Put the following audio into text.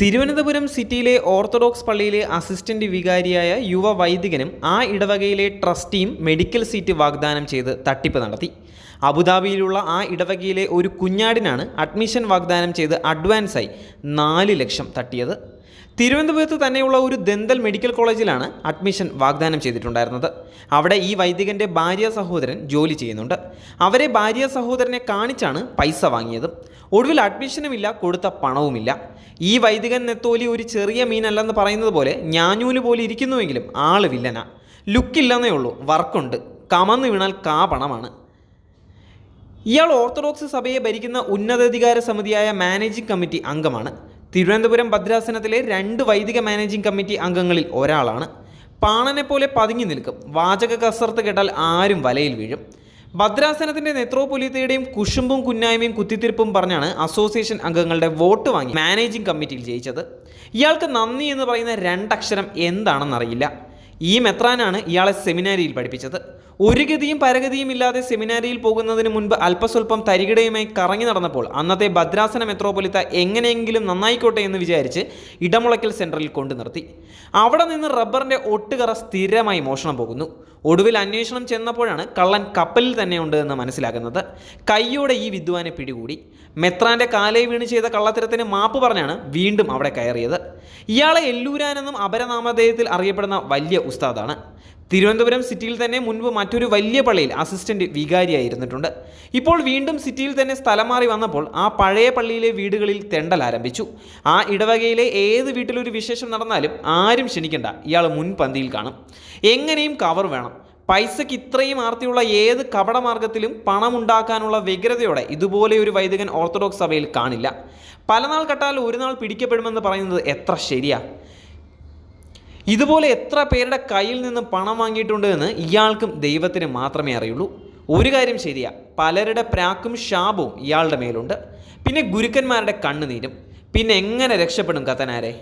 തിരുവനന്തപുരം സിറ്റിയിലെ ഓർത്തഡോക്സ് പള്ളിയിലെ അസിസ്റ്റന്റ് വികാരിയായ യുവ വൈദികനും ആ ഇടവകയിലെ ട്രസ്റ്റിയും മെഡിക്കൽ സീറ്റ് വാഗ്ദാനം ചെയ്ത് തട്ടിപ്പ് നടത്തി. അബുദാബിയിലുള്ള ആ ഇടവകയിലെ ഒരു കുഞ്ഞാടിനാണ് അഡ്മിഷൻ വാഗ്ദാനം ചെയ്ത് അഡ്വാൻസായി നാല് ലക്ഷം തട്ടിയത്. തിരുവനന്തപുരത്ത് തന്നെയുള്ള ഒരു ദന്തൽ മെഡിക്കൽ കോളേജിലാണ് അഡ്മിഷൻ വാഗ്ദാനം ചെയ്തിട്ടുണ്ടായിരുന്നത്. അവിടെ ഈ വൈദികന്റെ ഭാര്യ സഹോദരൻ ജോലി ചെയ്യുന്നുണ്ട്. അവരെ ഭാര്യ സഹോദരനെ കാണിച്ചാണ് പൈസ വാങ്ങിയത്. ഒടുവിൽ അഡ്മിഷനുമില്ല കൊടുത്ത പണവുമില്ല. ഈ വൈദികൻ നെത്തോലി ഒരു ചെറിയ മീനല്ലെന്ന് പറയുന്നത് പോലെ ഞാഞ്ഞൂൽ പോലെ ഇരിക്കുന്നുവെങ്കിലും ആൾ വില്ലന. ലുക്കില്ലെന്നേ ഉള്ളൂ വർക്കുണ്ട്. കമന്ന് വീണാൽ കാ പണമാണ്. ഇയാൾ ഓർത്തഡോക്സ് സഭയെ ഭരിക്കുന്ന ഉന്നതാധികാര സമിതിയായ മാനേജിംഗ് കമ്മിറ്റി അംഗമാണ്. തിരുവനന്തപുരം ഭദ്രാസനത്തിലെ രണ്ട് വൈദിക മാനേജിംഗ് കമ്മിറ്റി അംഗങ്ങളിൽ ഒരാളാണ്. പാണനെ പോലെ പതുങ്ങി നിൽക്കും. വാചക കസർത്ത് കേട്ടാൽ ആരും വലയിൽ വീഴും. ഭദ്രാസനത്തിന്റെ നെത്രോപൊലിത്തയുടെയും കുശുമ്പും കുന്നായ്മയും കുത്തിത്തിരിപ്പും പറഞ്ഞാണ് അസോസിയേഷൻ അംഗങ്ങളുടെ വോട്ട് വാങ്ങി മാനേജിംഗ് കമ്മിറ്റിയിൽ ജയിച്ചത്. ഇയാൾക്ക് നന്ദി എന്ന് പറയുന്ന രണ്ടക്ഷരം എന്താണെന്നറിയില്ല. ഈ മെത്രാനാണ് ഇയാളെ സെമിനാരിയിൽ പഠിപ്പിച്ചത്. ഒരു ഗതിയും പരഗതിയും ഇല്ലാതെ സെമിനാരിയിൽ പോകുന്നതിന് മുൻപ് അല്പസ്വല്പം തരികിടയുമായി കറങ്ങി നടന്നപ്പോൾ അന്നത്തെ ഭദ്രാസന മെത്രോപൊലിത്ത എങ്ങനെയെങ്കിലും നന്നായിക്കോട്ടെ എന്ന് വിചാരിച്ച് ഇടമുളയ്ക്കൽ സെന്ററിൽ കൊണ്ടു നിർത്തി. അവിടെ നിന്ന് റബ്ബറിന്റെ ഒട്ടുകറ സ്ഥിരമായി മോഷണം പോകുന്നു. ഒടുവിൽ അന്വേഷണം ചെന്നപ്പോഴാണ് കള്ളൻ കപ്പലിൽ തന്നെ എന്ന് മനസ്സിലാക്കുന്നത് കൈയോടെ ഈ വിദ്വാനെ പിടികൂടി. മെത്രാന്റെ കാലേ വീണ് ചെയ്ത കള്ളത്തരത്തിന് മാപ്പ് പറഞ്ഞാണ് വീണ്ടും അവിടെ കയറിയത്. ഇയാളെ എല്ലൂരാനെന്നും അപരനാമധേയത്തിൽ അറിയപ്പെടുന്ന വലിയ ഉസ്താദാണ്. തിരുവനന്തപുരം സിറ്റിയിൽ തന്നെ മുൻപ് മറ്റൊരു വലിയ പള്ളിയിൽ അസിസ്റ്റന്റ് വികാരിയായിരുന്നിട്ടുണ്ട്. ഇപ്പോൾ വീണ്ടും സിറ്റിയിൽ തന്നെ സ്ഥലം മാറി വന്നപ്പോൾ ആ പഴയ പള്ളിയിലെ വീടുകളിൽ തെണ്ടൽ ആരംഭിച്ചു. ആ ഇടവകയിലെ ഏത് വീട്ടിലൊരു വിശേഷം നടന്നാലും ആരും ക്ഷണിക്കണ്ട. ഇയാൾ മുൻപന്തിയിൽ കാണും. എങ്ങനെയും കവർ വേണം. പൈസയ്ക്ക് ഇത്രയും ആർത്തിയുള്ള ഏത് കപടമാർഗത്തിലും പണമുണ്ടാക്കാനുള്ള വ്യഗ്രതയോടെ ഇതുപോലെ ഒരു വൈദികൻ ഓർത്തഡോക്സ് സഭയിൽ കാണില്ല. പലനാൾ കട്ടാൽ ഒരു നാൾ പിടിക്കപ്പെടുമെന്ന് പറയുന്നത് എത്ര ശരിയാ? ഇതുപോലെ എത്ര പേരുടെ കയ്യിൽ നിന്ന് പണം വാങ്ങിയിട്ടുണ്ട് എന്ന് ഇയാൾക്കും ദൈവത്തിന് മാത്രമേ അറിയുള്ളൂ. ഒരു കാര്യം ശരിയാ പലരുടെ പ്രാക്കും ശാപവും ഇയാളുടെ മേലുണ്ട്. പിന്നെ ഗുരുക്കന്മാരുടെ കണ്ണുനീരും. പിന്നെ എങ്ങനെ രക്ഷപ്പെടും കത്തനാരെ